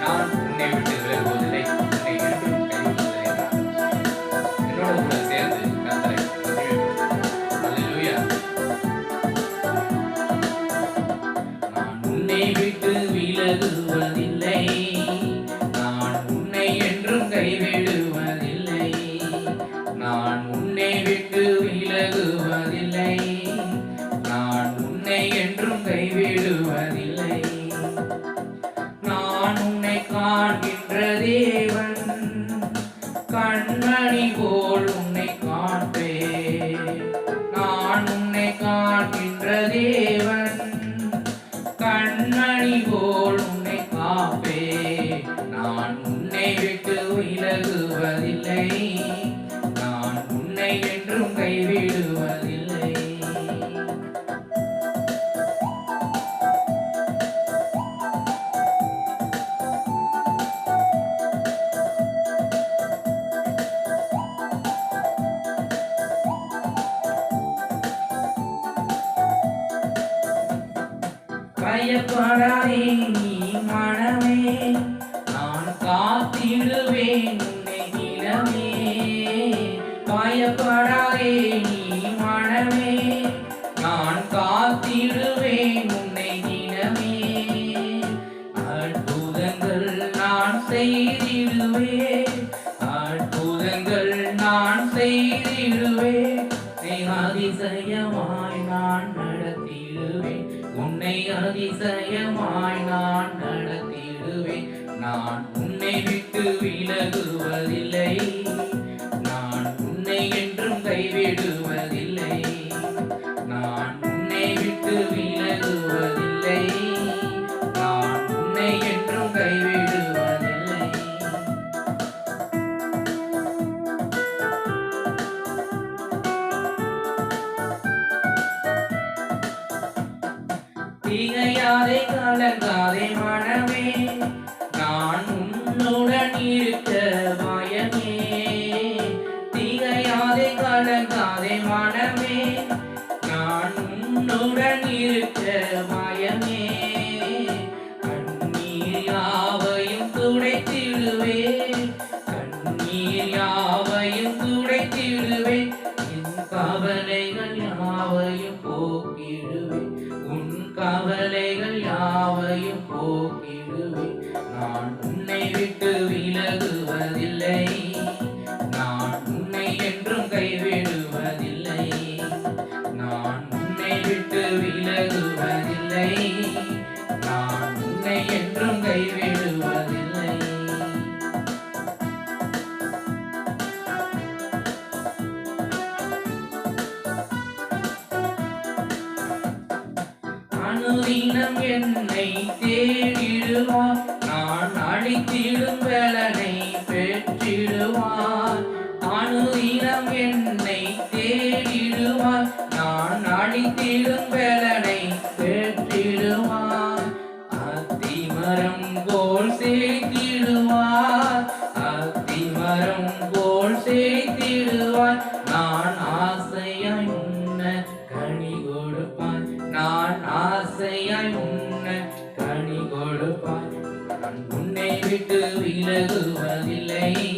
நான் உன்னை விட்டு விலகுவதில்லை உன்னை கைவிடுவதில்லை என்னோட கூட சேர்ந்து நான் உன்னை விட்டு விலகுவதில்லை. காண்கின்ற தேவன் கண்ணணி போல் உன்னை காண்பேன். நான் உன்னை காண்கின்ற தேவன் கண்ணணி போல் உன்னை காப்பே பயப்படாதே நீ மனமே நான் காத்திடுவேன் உன்னை நிலமே. பயப்படாதே நீ மனமே நான் காத்திடுவேன் உன்னை தினமே அற்புதங்கள் நான் செய்திடுவேன். அதிசயமாய் நான் நடத்திடுவேன். நான் உன்னை விட்டு விலகுவதில்லை. நான் உன்னை என்றும் கைவிடுவதில்லை. நான் உன்னை விட்டு விலகு தீங்கையாரை காலங்கள் கவலைகள் யாவையும் போக்கிடுவேன். நான் உன்னை விட்டு விலகுவதில்லை. நான் உன்னை என்றும் கைவிடுவதில்லை. நான் உன்னை விட்டு விலகுவதில்லை. நான் உன்னை என்றும் அனுதினம் என்னை தேடிடுவான் நான் அழித்திடும் வேலனை பெற்றிடுவான் அனுதினம் என்னை தேடிடுவான் நான் அழித்திடும் வேலனை பெற்றிடுவார். அத்திமரம் கோல் கனி நான் உன்னை விட்டு விலகுவதில்லை.